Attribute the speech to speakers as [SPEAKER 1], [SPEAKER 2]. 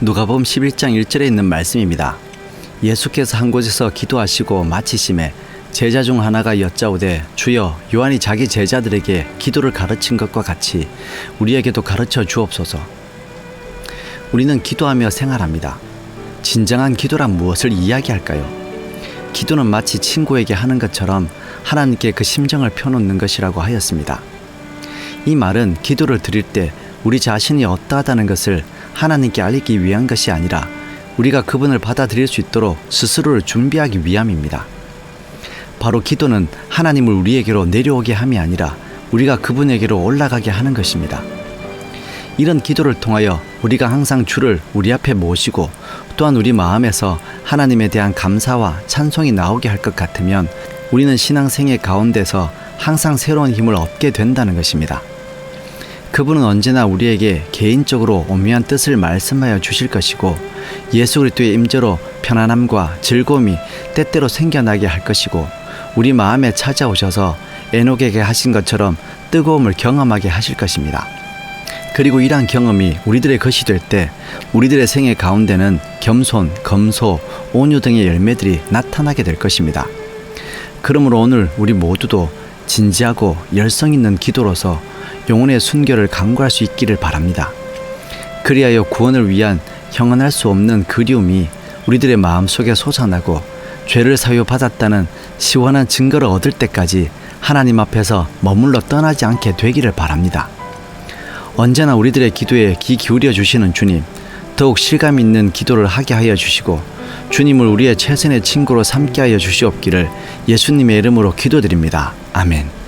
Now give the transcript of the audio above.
[SPEAKER 1] 누가복음 11장 1절에 있는 말씀입니다. 예수께서 한 곳에서 기도하시고 마치심에 제자 중 하나가 여짜오되 주여 요한이 자기 제자들에게 기도를 가르친 것과 같이 우리에게도 가르쳐 주옵소서. 우리는 기도하며 생활합니다. 진정한 기도란 무엇을 이야기할까요? 기도는 마치 친구에게 하는 것처럼 하나님께 그 심정을 펴놓는 것이라고 하였습니다. 이 말은 기도를 드릴 때 우리 자신이 어떠하다는 것을 하나님께 알리기 위한 것이 아니라 우리가 그분을 받아들일 수 있도록 스스로를 준비하기 위함입니다. 바로 기도는 하나님을 우리에게로 내려오게 함이 아니라 우리가 그분에게로 올라가게 하는 것입니다. 이런 기도를 통하여 우리가 항상 주를 우리 앞에 모시고 또한 우리 마음에서 하나님에 대한 감사와 찬송이 나오게 할 것 같으면 우리는 신앙생의 가운데서 항상 새로운 힘을 얻게 된다는 것입니다. 그분은 언제나 우리에게 개인적으로 오묘한 뜻을 말씀하여 주실 것이고 예수 그리스도의 임재로 편안함과 즐거움이 때때로 생겨나게 할 것이고 우리 마음에 찾아오셔서 에녹에게 하신 것처럼 뜨거움을 경험하게 하실 것입니다. 그리고 이러한 경험이 우리들의 것이 될 때 우리들의 생애 가운데는 겸손, 검소, 온유 등의 열매들이 나타나게 될 것입니다. 그러므로 오늘 우리 모두도 진지하고 열성 있는 기도로서 영혼의 순결을 강구할 수 있기를 바랍니다. 그리하여 구원을 위한 형언할 수 없는 그리움이 우리들의 마음 속에 솟아나고 죄를 사유받았다는 시원한 증거를 얻을 때까지 하나님 앞에서 머물러 떠나지 않게 되기를 바랍니다. 언제나 우리들의 기도에 귀 기울여 주시는 주님, 더욱 실감 있는 기도를 하게 하여 주시고 주님을 우리의 최선의 친구로 삼게 하여 주시옵기를 예수님의 이름으로 기도드립니다. 아멘.